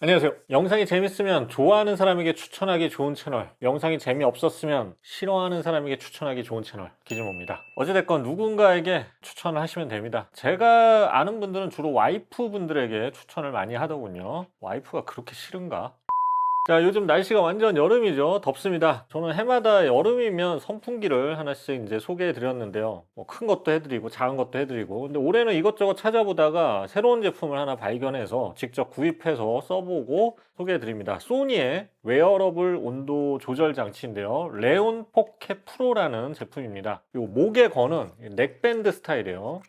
안녕하세요. 영상이 재밌으면 좋아하는 사람에게 추천하기 좋은 채널, 영상이 재미없었으면 싫어하는 사람에게 추천하기 좋은 채널, 기준모입니다. 어찌됐건 누군가에게 추천을 하시면 됩니다. 제가 아는 분들은 주로 와이프 분들에게 추천을 많이 하더군요. 와이프가 그렇게 싫은가? 자, 요즘 날씨가 완전 여름이죠. 덥습니다. 저는 해마다 여름이면 선풍기를 하나씩 이제 소개해 드렸는데요. 뭐 큰 것도 해드리고 작은 것도 해드리고. 근데 올해는 이것저것 찾아보다가 새로운 제품을 하나 발견해서 직접 구입해서 써보고 소개해 드립니다. 소니의 웨어러블 온도 조절 장치인데요. 레온 포켓 프로라는 제품입니다. 이 목에 거는 넥밴드 스타일이에요.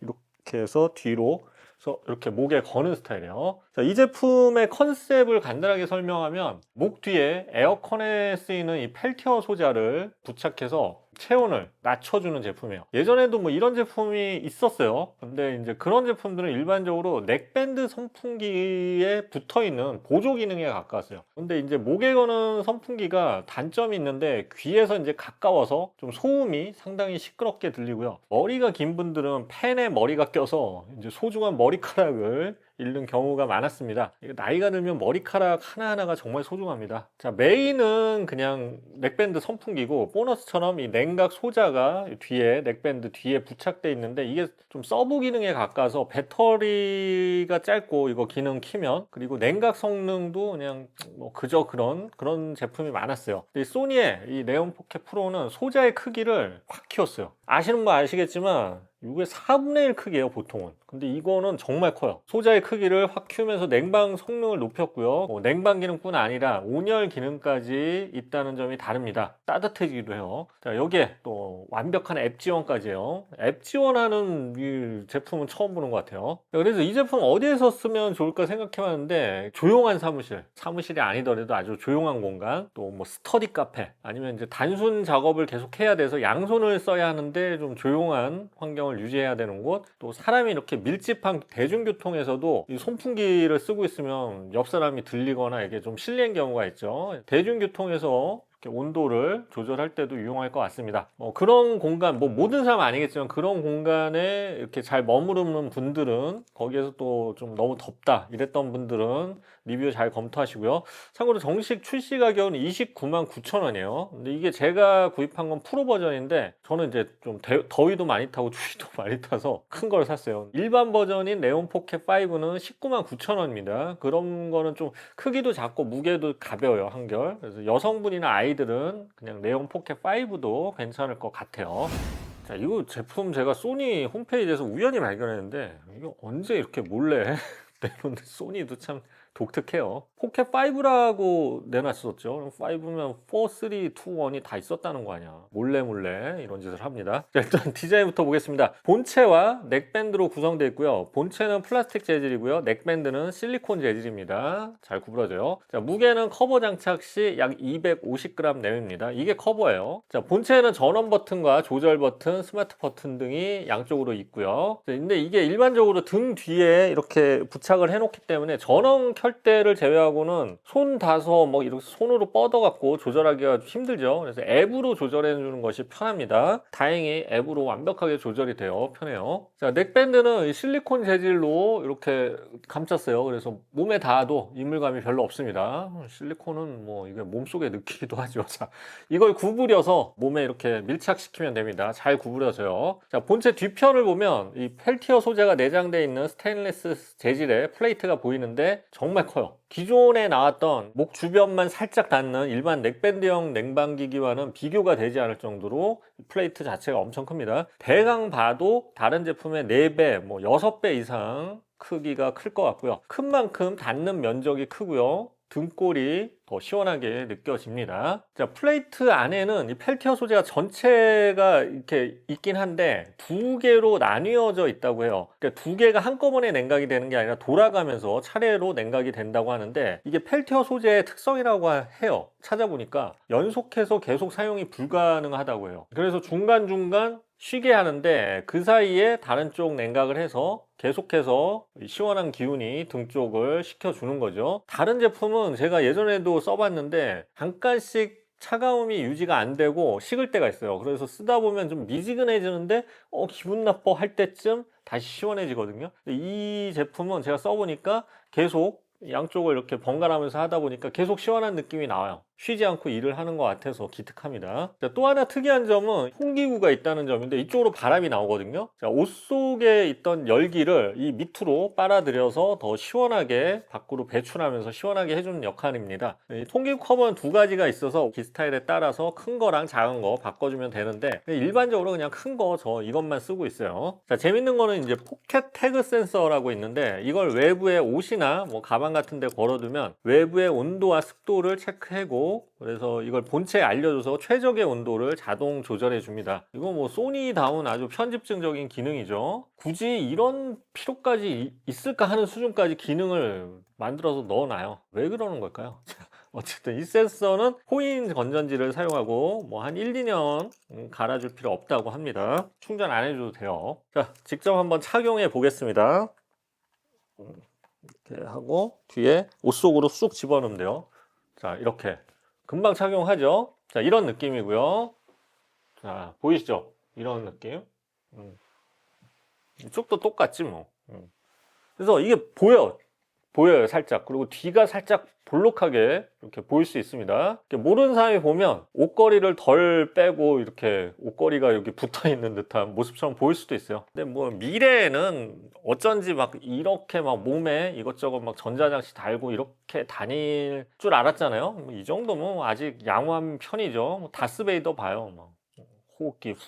이렇게 해서 뒤로 그래서 이렇게 목에 거는 스타일이에요. 자, 이 제품의 컨셉을 간단하게 설명하면 목 뒤에 에어컨에 쓰이는 이 펠티어 소자를 부착해서 체온을 낮춰주는 제품이에요. 예전에도 뭐 이런 제품이 있었어요. 근데 이제 그런 제품들은 일반적으로 넥밴드 선풍기에 붙어 있는 보조 기능에 가까웠어요. 근데 이제 목에 거는 선풍기가 단점이 있는데 귀에서 이제 가까워서 좀 소음이 상당히 시끄럽게 들리고요. 머리가 긴 분들은 팬에 머리가 껴서 이제 소중한 머리카락을 잃는 경우가 많았습니다. 나이가 들면 머리카락 하나하나가 정말 소중합니다. 자, 메인은 그냥 넥밴드 선풍기고 보너스처럼 이 냉각 소자가 뒤에 넥밴드 뒤에 부착돼 있는데 이게 좀 서브 기능에 가까워서 배터리가 짧고 이거 기능 키면 그리고 냉각 성능도 그냥 뭐 그저 그런 그런 제품이 많았어요. 이 소니의 이 네온 포켓 프로는 소자의 크기를 확 키웠어요. 아시는 분 아시겠지만 이게 4분의 1 크기예요 보통은. 근데 이거는 정말 커요. 소자의 크기를 확 키우면서 냉방 성능을 높였고요. 뭐 냉방 기능뿐 아니라 온열 기능까지 있다는 점이 다릅니다. 따뜻해지기도 해요. 자 여기에 또 완벽한 앱 지원까지요. 앱 지원하는 이 제품은 처음 보는 것 같아요. 그래서 이 제품 어디에서 쓰면 좋을까 생각해 봤는데 조용한 사무실. 사무실이 아니더라도 아주 조용한 공간. 또 뭐 스터디 카페. 아니면 이제 단순 작업을 계속 해야 돼서 양손을 써야 하는데 좀 조용한 환경을 유지해야 되는 곳, 또 사람이 이렇게 밀집한 대중교통에서도 이 손풍기를 쓰고 있으면 옆 사람이 들리거나 이게 좀 실리는 경우가 있죠. 대중교통에서 온도를 조절할 때도 유용할 것 같습니다. 뭐 그런 공간, 뭐 모든 사람 은 아니겠지만 그런 공간에 이렇게 잘 머무르는 분들은 거기에서 또 좀 너무 덥다 이랬던 분들은 리뷰 잘 검토하시고요. 참고로 정식 출시 가격은 29만 9천 원이에요. 근데 이게 제가 구입한 건 프로 버전인데 저는 이제 좀 대- 더위도 많이 타고 추위도 많이 타서 큰 걸 샀어요. 일반 버전인 네온 포켓 5는 19만 9천 원입니다. 그런 거는 좀 크기도 작고 무게도 가벼워요 한결. 그래서 여성분이나 아이 들은 그냥 네온 포켓 5도 괜찮을 것 같아요. 자, 이거 제품 제가 소니 홈페이지에서 우연히 발견했는데 이거 언제 이렇게 몰래 내놓는데 소니도 참 독특해요. 포켓 5라고 내놨었죠. 5면 4, 3, 2, 1이 다 있었다는 거 아니야. 몰래 몰래 이런 짓을 합니다. 자, 일단 디자인부터 보겠습니다. 본체와 넥밴드로 구성되어 있고요. 본체는 플라스틱 재질이고요. 넥밴드는 실리콘 재질입니다. 잘 구부러져요. 자, 무게는 커버 장착 시 약 250g 내외입니다. 이게 커버예요. 자, 본체에는 전원 버튼과 조절 버튼, 스마트 버튼 등이 양쪽으로 있고요. 자, 근데 이게 일반적으로 등 뒤에 이렇게 부착을 해놓기 때문에 전원 켤 때를 제외하고는 손 닿아서 뭐 이렇게 손으로 뻗어갖고 조절하기가 좀 힘들죠. 그래서 앱으로 조절해 주는 것이 편합니다. 다행히 앱으로 완벽하게 조절이 돼요. 편해요. 자, 넥밴드는 이 실리콘 재질로 이렇게 감쌌어요. 그래서 몸에 닿아도 이물감이 별로 없습니다. 실리콘은 뭐 이게 몸속에 느끼기도 하죠. 자, 이걸 구부려서 몸에 이렇게 밀착시키면 됩니다. 잘 구부려져요. 자, 본체 뒤편을 보면 이 펠티어 소재가 내장되어 있는 스테인리스 재질의 플레이트가 보이는데 정말 커요. 기존에 나왔던 목 주변만 살짝 닿는 일반 넥밴드형 냉방기기와는 비교가 되지 않을 정도로 플레이트 자체가 엄청 큽니다. 대강 봐도 다른 제품의 4배, 뭐 6배 이상 크기가 클 것 같고요. 큰 만큼 닿는 면적이 크고요. 등골이 더 시원하게 느껴집니다. 자, 플레이트 안에는 이 펠티어 소재가 전체가 이렇게 있긴 한데 두 개로 나뉘어져 있다고 해요. 그러니까 두 개가 한꺼번에 냉각이 되는 게 아니라 돌아가면서 차례로 냉각이 된다고 하는데 이게 펠티어 소재의 특성이라고 해요. 찾아보니까 연속해서 계속 사용이 불가능하다고 해요. 그래서 중간중간 쉬게 하는데 그 사이에 다른 쪽 냉각을 해서 계속해서 시원한 기운이 등 쪽을 식혀주는 거죠. 다른 제품은 제가 예전에도 써봤는데 잠깐씩 차가움이 유지가 안 되고 식을 때가 있어요. 그래서 쓰다 보면 좀 미지근해지는데 어 기분 나빠 할 때쯤 다시 시원해지거든요. 이 제품은 제가 써보니까 계속 양쪽을 이렇게 번갈아가면서 하다 보니까 계속 시원한 느낌이 나와요. 쉬지 않고 일을 하는 것 같아서 기특합니다. 자, 또 하나 특이한 점은 홍기구가 있다는 점인데 이쪽으로 바람이 나오거든요. 자, 옷 속에 있던 열기를 이 밑으로 빨아들여서 더 시원하게 밖으로 배출하면서 시원하게 해주는 역할입니다. 이 통기구 커버는 두 가지가 있어서 기 스타일에 따라서 큰 거랑 작은 거 바꿔주면 되는데 일반적으로 그냥 큰 거 저 이것만 쓰고 있어요. 자, 재밌는 거는 이제 포켓 태그 센서라고 있는데 이걸 외부에 옷이나 뭐 가방 같은 데 걸어두면 외부의 온도와 습도를 체크하고 그래서 이걸 본체에 알려줘서 최적의 온도를 자동 조절해 줍니다. 이거 뭐 소니다운 아주 편집증적인 기능이죠. 굳이 이런 필요까지 이- 있을까 하는 수준까지 기능을 만들어서 넣어놔요. 왜 그러는 걸까요? 어쨌든 이 센서는 코인 건전지를 사용하고 뭐 한 1, 2년 음, 갈아줄 필요 없다고 합니다. 충전 안 해줘도 돼요. 자, 직접 한번 착용해 보겠습니다. 음, 이렇게 하고 뒤에 옷 속으로 쑥 집어넣으면 돼요. 자, 이렇게 금방 착용하죠. 자, 이런 느낌이고요. 자, 보이시죠? 이런 느낌. 음. 이쪽도 똑같지 뭐. 음. 그래서 이게 보여. 보여요, 살짝. 그리고 뒤가 살짝 볼록하게 이렇게 보일 수 있습니다. 모르는 사람이 보면 옷걸이를 덜 빼고 이렇게 옷걸이가 여기 붙어 있는 듯한 모습처럼 보일 수도 있어요. 근데 뭐 미래에는 어쩐지 막 이렇게 막 몸에 이것저것 막 전자장치 달고 이렇게 다닐 줄 알았잖아요. 뭐이 정도면 아직 양호한 편이죠. 뭐 다스베이더 봐요. 막 호흡기 후-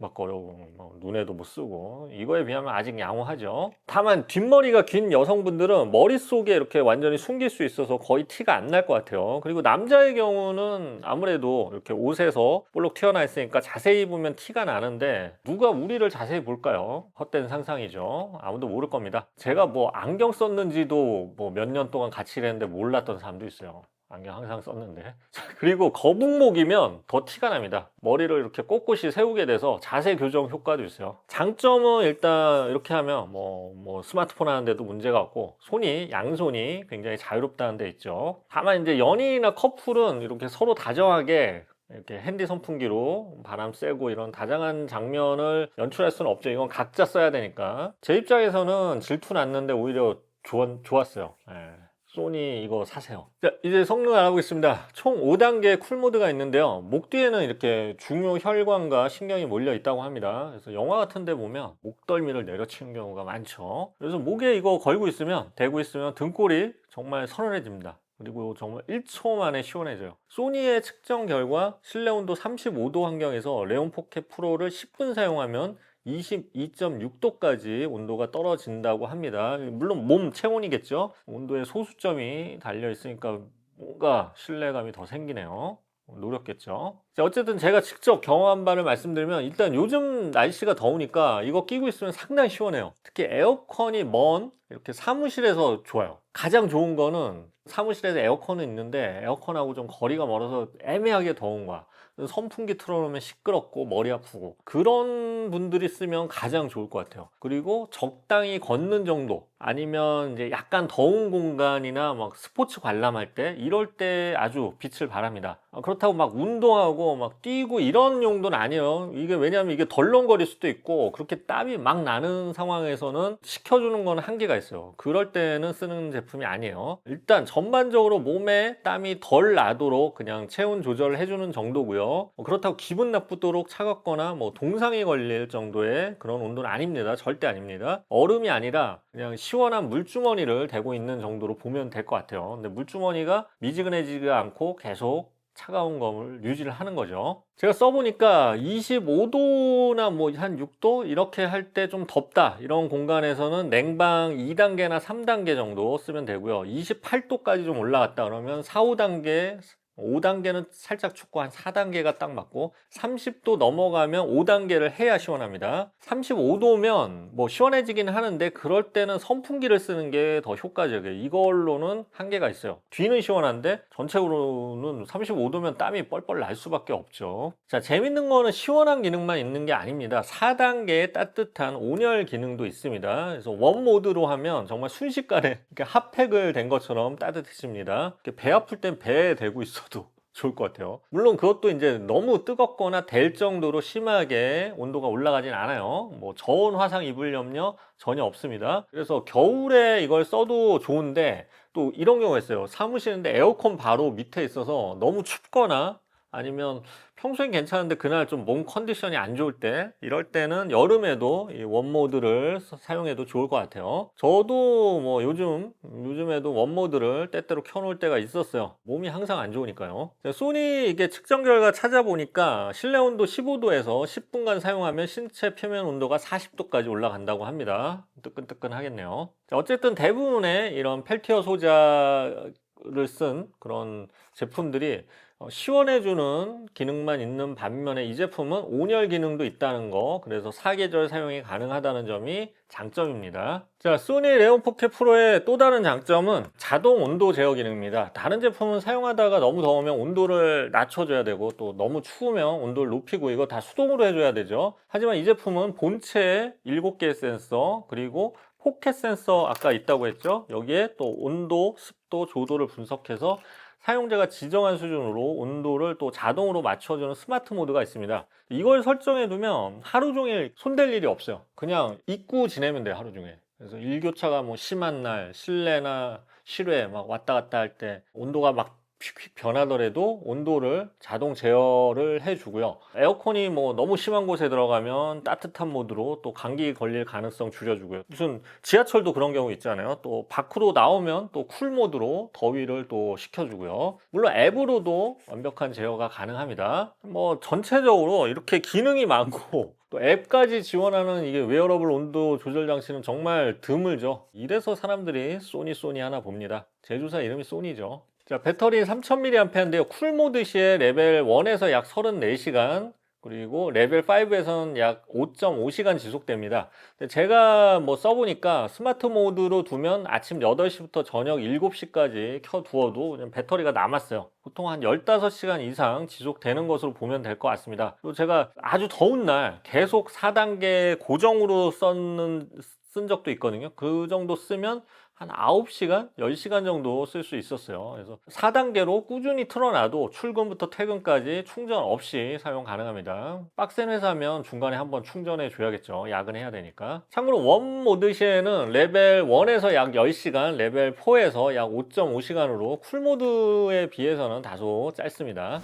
막 거려고 막 눈에도 못 쓰고 이거에 비하면 아직 양호하죠. 다만 뒷머리가 긴 여성분들은 머릿속에 이렇게 완전히 숨길 수 있어서 거의 티가 안 날 것 같아요. 그리고 남자의 경우는 아무래도 이렇게 옷에서 볼록 튀어나 있으니까 자세히 보면 티가 나는데 누가 우리를 자세히 볼까요? 헛된 상상이죠. 아무도 모를 겁니다. 제가 뭐 안경 썼는지도 뭐 몇 년 동안 같이 일했는데 몰랐던 사람도 있어요. 안경 항상 썼는데. 자, 그리고 거북목이면 더 티가 납니다. 머리를 이렇게 꼿꼿이 세우게 돼서 자세 교정 효과도 있어요. 장점은 일단 이렇게 하면 뭐, 뭐 스마트폰 하는데도 문제가 없고 손이, 양손이 굉장히 자유롭다는 데 있죠. 다만 이제 연인이나 커플은 이렇게 서로 다정하게 이렇게 핸디 선풍기로 바람 쐬고 이런 다정한 장면을 연출할 수는 없죠. 이건 각자 써야 되니까. 제 입장에서는 질투 났는데 오히려 좋, 좋았어요. 예. 소니 이거 사세요. 자, 이제 성능 알아보겠습니다. 총 5단계 쿨모드가 있는데요. 목 뒤에는 이렇게 중요 혈관과 신경이 몰려 있다고 합니다. 그래서 영화 같은 데 보면 목덜미를 내려치는 경우가 많죠. 그래서 목에 이거 걸고 있으면, 대고 있으면 등골이 정말 서늘해집니다. 그리고 정말 1초 만에 시원해져요. 소니의 측정 결과 실내 온도 35도 환경에서 레온 포켓 프로를 10분 사용하면 22.6도까지 온도가 떨어진다고 합니다. 물론 몸 체온이겠죠. 온도에 소수점이 달려 있으니까 뭔가 신뢰감이 더 생기네요. 노렸겠죠. 자, 어쨌든 제가 직접 경험한 바를 말씀드리면 일단 요즘 날씨가 더우니까 이거 끼고 있으면 상당히 시원해요. 특히 에어컨이 먼 이렇게 사무실에서 좋아요. 가장 좋은 거는 사무실에서 에어컨은 있는데 에어컨하고 좀 거리가 멀어서 애매하게 더운 거야. 선풍기 틀어놓으면 시끄럽고 머리 아프고 그런 분들이 쓰면 가장 좋을 것 같아요. 그리고 적당히 걷는 정도 아니면 이제 약간 더운 공간이나 막 스포츠 관람할 때 이럴 때 아주 빛을 발합니다. 아, 그렇다고 막 운동하고 막 뛰고 이런 용도는 아니에요. 이게 왜냐하면 이게 덜렁거릴 수도 있고 그렇게 땀이 막 나는 상황에서는 식혀주는 건 한계가 있어요. 그럴 때는 쓰는 제품이 아니에요. 일단 전반적으로 몸에 땀이 덜 나도록 그냥 체온 조절을 해주는 정도고요. 뭐 그렇다고 기분 나쁘도록 차갑거나 뭐 동상이 걸릴 정도의 그런 온도는 아닙니다. 절대 아닙니다. 얼음이 아니라 그냥 시원한 물주머니를 대고 있는 정도로 보면 될 것 같아요. 근데 물주머니가 미지근해지지 않고 계속 차가운 검을 유지를 하는 거죠. 제가 써보니까 25도나 뭐 한 6도 이렇게 할 때 좀 덥다 이런 공간에서는 냉방 2단계나 3단계 정도 쓰면 되고요. 28도까지 좀 올라갔다 그러면 4, 5단계 5단계는 살짝 춥고 한 4단계가 딱 맞고 30도 넘어가면 5단계를 해야 시원합니다. 35도면 뭐 시원해지긴 하는데 그럴 때는 선풍기를 쓰는 게 더 효과적이에요. 이걸로는 한계가 있어요. 뒤는 시원한데 전체적으로는 35도면 땀이 뻘뻘 날 수밖에 없죠. 자, 재밌는 거는 시원한 기능만 있는 게 아닙니다. 4단계의 따뜻한 온열 기능도 있습니다. 그래서 원 모드로 하면 정말 순식간에 이렇게 핫팩을 된 것처럼 따뜻해집니다. 배 아플 땐 배에 대고 있어 도 좋을 것 같아요. 물론 그것도 이제 너무 뜨겁거나 될 정도로 심하게 온도가 올라가진 않아요. 뭐 저온 화상 입을 염려 전혀 없습니다. 그래서 겨울에 이걸 써도 좋은데 또 이런 경우가 있어요. 사무실인데 에어컨 바로 밑에 있어서 너무 춥거나 아니면 평소엔 괜찮은데 그날 좀 몸 컨디션이 안 좋을 때 이럴 때는 여름에도 이 원모드를 사- 사용해도 좋을 것 같아요. 저도 뭐 요즘 요즘에도 원모드를 때때로 켜놓을 때가 있었어요. 몸이 항상 안 좋으니까요. 소니 이게 측정 결과 찾아보니까 실내 온도 15도에서 10분간 사용하면 신체 표면 온도가 40도까지 올라간다고 합니다. 뜨끈뜨끈 하겠네요. 자, 어쨌든 대부분의 이런 펠티어 소자를 쓴 그런 제품들이 어, 시원해주는 기능만 있는 반면에 이 제품은 온열 기능도 있다는 거 그래서 사계절 사용이 가능하다는 점이 장점입니다. 자 소니 레온 포켓 프로의 또 다른 장점은 자동 온도 제어 기능입니다. 다른 제품은 사용하다가 너무 더우면 온도를 낮춰줘야 되고 또 너무 추우면 온도를 높이고 이거 다 수동으로 해줘야 되죠. 하지만 이 제품은 본체에 7개의 센서 그리고 포켓 센서 아까 있다고 했죠? 여기에 또 온도 습도 조도를 분석해서 사용자가 지정한 수준으로 온도를 또 자동으로 맞춰주는 스마트 모드가 있습니다. 이걸 설정해 두면 하루 종일 손댈 일이 없어요. 그냥 입고 지내면 돼요, 하루 종일. 그래서 일교차가 뭐 심한 날, 실내나 실외 막 왔다 갔다 할 때 온도가 막 휙휙 변하더라도 온도를 자동 제어를 해주고요. 에어컨이 뭐 너무 심한 곳에 들어가면 따뜻한 모드로 또 감기 걸릴 가능성 줄여주고요. 무슨 지하철도 그런 경우 있잖아요. 또 밖으로 나오면 또 쿨 모드로 더위를 또 식혀주고요. 물론 앱으로도 완벽한 제어가 가능합니다. 뭐 전체적으로 이렇게 기능이 많고 또 앱까지 지원하는 이게 웨어러블 온도 조절 장치는 정말 드물죠. 이래서 사람들이 소니 소니 하나 봅니다. 제조사 이름이 소니죠. 자, 배터리 3000mAh인데요. 쿨 모드 시에 레벨 1에서 약 34시간, 그리고 레벨 5에서는 약 5.5시간 지속됩니다. 제가 뭐 써보니까 스마트 모드로 두면 아침 8시부터 저녁 7시까지 켜두어도 그냥 배터리가 남았어요. 보통 한 15시간 이상 지속되는 것으로 보면 될 것 같습니다. 그리고 제가 아주 더운 날 계속 4단계 고정으로 썼는, 쓴 적도 있거든요. 그 정도 쓰면 한 9시간, 10시간 정도 쓸 수 있었어요. 그래서 4단계로 꾸준히 틀어놔도 출근부터 퇴근까지 충전 없이 사용 가능합니다. 빡센 회사면 중간에 한번 충전해 줘야겠죠. 야근해야 되니까. 참고로 원 모드 시에는 레벨 1에서 약 10시간, 레벨 4에서 약 5.5시간으로 쿨 모드에 비해서는 다소 짧습니다.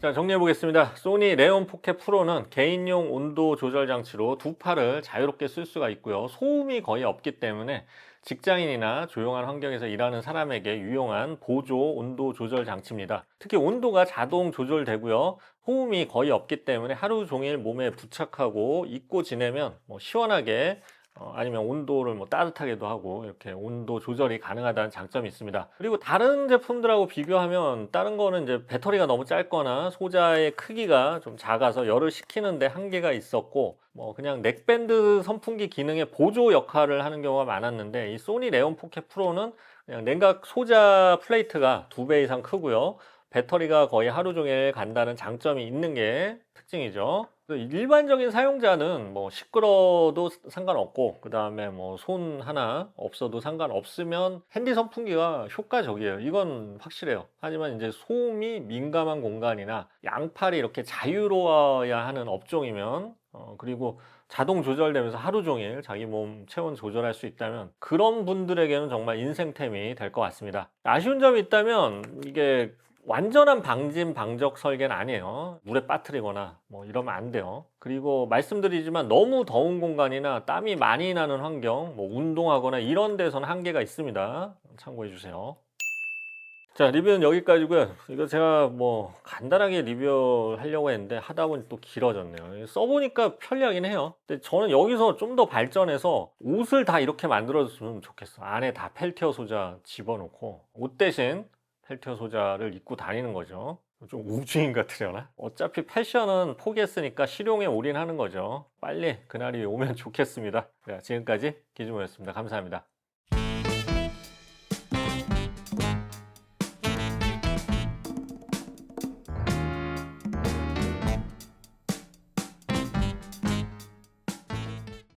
자, 정리해 보겠습니다. 소니 레온 포켓 프로는 개인용 온도 조절 장치로 두 팔을 자유롭게 쓸 수가 있고요. 소음이 거의 없기 때문에 직장인이나 조용한 환경에서 일하는 사람에게 유용한 보조 온도 조절 장치입니다. 특히 온도가 자동 조절되고요. 호음이 거의 없기 때문에 하루 종일 몸에 부착하고 입고 지내면 뭐 시원하게 어, 아니면 온도를 뭐 따뜻하게도 하고 이렇게 온도 조절이 가능하다는 장점이 있습니다. 그리고 다른 제품들하고 비교하면 다른 거는 이제 배터리가 너무 짧거나 소자의 크기가 좀 작아서 열을 식히는데 한계가 있었고 뭐 그냥 넥밴드 선풍기 기능의 보조 역할을 하는 경우가 많았는데 이 소니 레온 포켓 프로는 그냥 냉각 소자 플레이트가 두 배 이상 크고요. 배터리가 거의 하루 종일 간다는 장점이 있는 게 특징이죠. 일반적인 사용자는 뭐 시끄러도 상관없고 그 다음에 뭐 손 하나 없어도 상관없으면 핸디 선풍기가 효과적이에요. 이건 확실해요. 하지만 이제 소음이 민감한 공간이나 양팔이 이렇게 자유로워야 하는 업종이면 어, 그리고 자동 조절되면서 하루 종일 자기 몸 체온 조절할 수 있다면 그런 분들에게는 정말 인생템이 될 것 같습니다. 아쉬운 점이 있다면 이게 완전한 방진 방적 설계는 아니에요. 물에 빠뜨리거나 뭐 이러면 안 돼요. 그리고 말씀드리지만 너무 더운 공간이나 땀이 많이 나는 환경, 뭐 운동하거나 이런 데서는 한계가 있습니다. 참고해 주세요. 자, 리뷰는 여기까지고요. 이거 제가 뭐 간단하게 리뷰하려고 했는데 하다 보니 또 길어졌네요. 써보니까 편리하긴 해요. 근데 저는 여기서 좀 더 발전해서 옷을 다 이렇게 만들어줬으면 좋겠어. 안에 다 펠티어 소자 집어넣고 옷 대신 펠티어 소자를 입고 다니는 거죠. 좀 우주인 같으려나? 어차피 패션은 포기했으니까 실용에 올인하는 거죠. 빨리 그날이 오면 좋겠습니다. 자, 지금까지 기준모였습니다. 감사합니다.